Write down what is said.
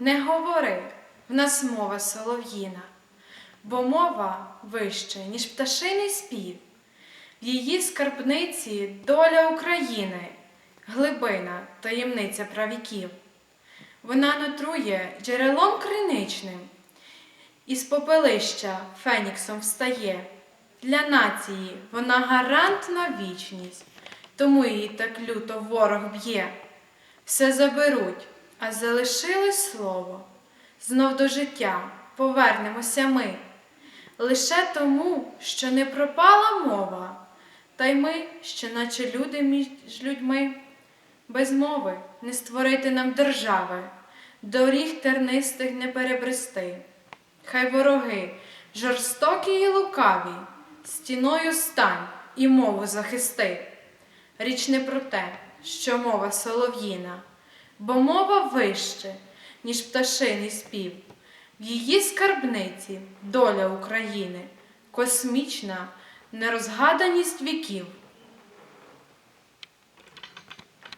не говори, в нас мова солов'їна, бо мова вище, ніж пташиний спів. В її скарбниці доля України, глибина, таємниця правіків. Вона нутрує джерелом криничним, із попелища феніксом встає. Для нації вона гарант на вічність, тому її так люто ворог б'є. Все заберуть, а залишилось слово. Знов до життя повернемося ми. Лише тому, що не пропала мова, та й ми, що наче люди між людьми. Без мови не створити нам держави, доріг тернистих не перебрести. Хай вороги, жорстокі і лукаві, стіною стань і мову захисти. Річ не про те, що мова солов'їна, бо мова вище, ніж пташиний спів. В її скарбниці доля України, космічна нерозгаданість віків.